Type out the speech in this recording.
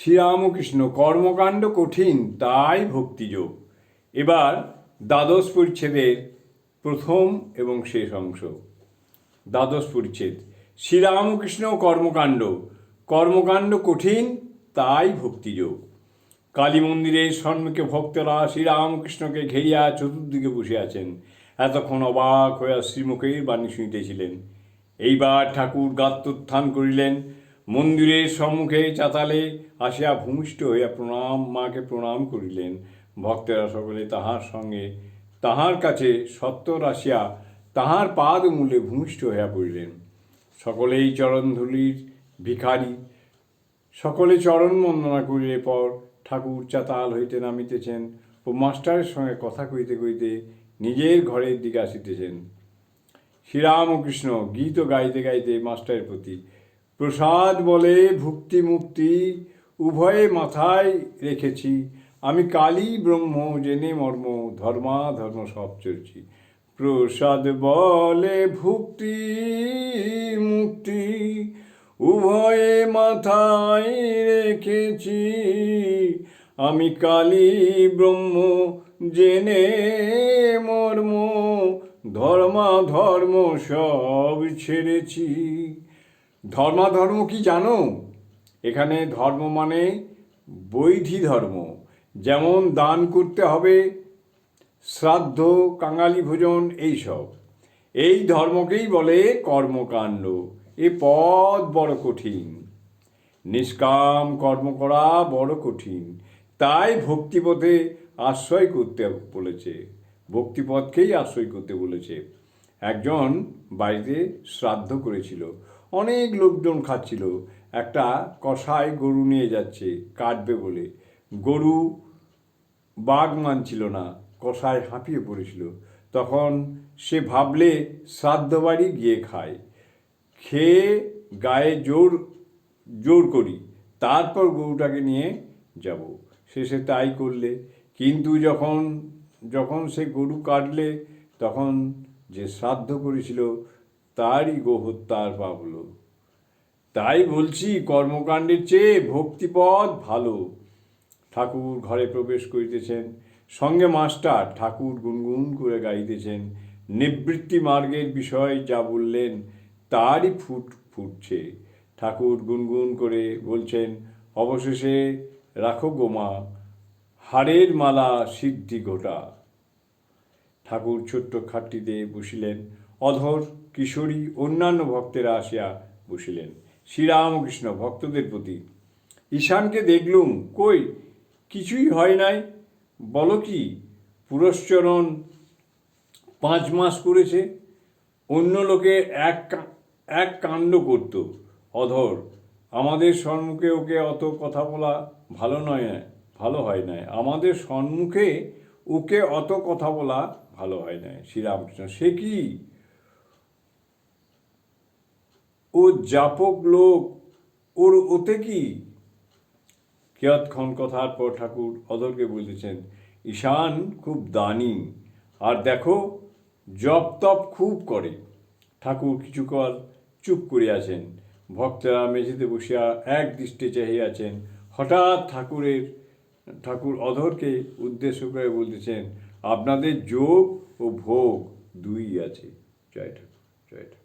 শ্রীরামকৃষ্ণ কর্মকাণ্ড কঠিন, তাই ভক্তিযোগ। এবার দ্বাদশ পরিচ্ছেদের প্রথম এবং শেষ অংশ। দ্বাদশ পরিচ্ছেদ শ্রীরামকৃষ্ণ কর্মকাণ্ড। কর্মকাণ্ড কঠিন, তাই ভক্তিযোগ। কালী মন্দিরের সম্মুখে ভক্তরা শ্রীরামকৃষ্ণকে ঘেরিয়া চতুর্দিকে বসে আছেন। এতক্ষণ অবাক হইয়া শ্রীমুখের বাণী শুনিতেছিলেন। এইবার ঠাকুর গাত্রোত্থান করিলেন। মন্দিরের সম্মুখে চাতালে আসিয়া ভূমিষ্ঠ হইয়া প্রণাম মাকে প্রণাম করিলেন। ভক্তেরা সকলে তাহার সঙ্গে তাহার কাছে সত্তর আসিয়া তাহার পাদ মূলে ভূমিষ্ঠ হইয়া পড়িলেন। সকলেই চরণধুলির ভিখারি। সকলে চরণ বন্দনা করিলে পর ঠাকুর চাতাল হইতে নামিতেছেন ও মাস্টারের সঙ্গে কথা কইতে কইতে নিজের ঘরের দিকে আসিতেছেন। শ্রীরামকৃষ্ণ গীত গাইতে গাইতে মাস্টারের প্রতি প্রসাদ বলে ভুক্তি মুক্তি উভয়ে মাথায় রেখেছি। আমি কালী ব্রহ্ম, জেনে মর্ম, ধর্মা, ধর্ম সব চলছি। প্রসাদ বলে ভুক্তি মুক্তি উভয়ে মাথায় রেখেছি। আমি কালী ব্রহ্ম, জেনে মর্ম, ধর্মা, ধর্ম সব ছেড়েছি। ধর্মাধর্ম কি জানো? এখানে ধর্ম মানে বৈধি ধর্ম। যেমন দান করতে হবে, শ্রাদ্ধ, কাঙালি ভোজন এইসব এই ধর্মকেই বলে কর্মকাণ্ড। এ পদ বড় কঠিন। নিষ্কাম কর্ম করা বড় কঠিন। তাই ভক্তিপথে আশ্রয় করতে বলেছে। ভক্তিপথকেই আশ্রয় করতে বলেছে। একজন বাড়িতে শ্রাদ্ধ করেছিল। অনেক লোকজন খাচ্ছিল। একটা কষাই গরু নিয়ে যাচ্ছে, কাটবে বলে। গরু বাঘ মানছিল না কষায় হাঁপিয়ে পড়েছিল। তখন সে ভাবলে, শ্রাদ্ধ বাড়ি গিয়ে খায়। খেয়ে গায়ে জোর জোর করি, তারপর গরুটাকে নিয়ে যাব। শেষে তাই করলে। কিন্তু যখন যখন সে গরু কাটলে, তখন যে শ্রাদ্ধ করেছিল তারই গোহত্যার পা হলো তাই বলছি, কর্মকাণ্ডের চেয়ে ভক্তিপদ ভালো। ঠাকুর ঘরে প্রবেশ করিতেছেন, সঙ্গে মাস্টার ঠাকুর গুনগুন করে গাইতেছেন। নিবৃত্তি মার্গের বিষয় যা বললেন, তারই ফুট ফুটছে। ঠাকুর গুনগুন করে বলছেন, অবশেষে রাখো গোমা হাড়ের মালা সিদ্ধি ঘটা ঠাকুর ছোট্ট খাটটিতে বসিলেন অধর, কিশোরী, অন্যান্য ভক্তেরা আসিয়া বসিলেন। শ্রীরামকৃষ্ণ ভক্তদের প্রতি, ঈশানকে দেখলুম, কই, কিছুই হয় নাই? বলো কি পুরস্চরণ পাঁচ মাস করেছে, অন্য লোকে এক এক কাণ্ড করত। অধর, আমাদের সম্মুখে ওকে অত কথা বলা ভালো নয়, ভালো হয় না আমাদের সম্মুখে ওকে অত কথা বলা ভালো হয় না শ্রীরামকৃষ্ণ, সে কি? ও জাপক লোক, ওর ওতে কি? কিয়ৎক্ষণ কথার পর ঠাকুর অধরকে বলতেছেন, ঈশান খুব দানি, আর দেখো, জপ তপ খুব করে। ঠাকুর কিছুকাল চুপ করে আছেন ভক্তরা মেঝেতে বসিয়া এক দৃষ্টে চাহিয়ে আছেন। হঠাৎ ঠাকুরের, ঠাকুর অধরকে উদ্দেশ্য করে বলতেছেন, আপনাদের যোগ ও ভোগ দুই আছে। জয় ঠাকুর জয় ঠাকুর।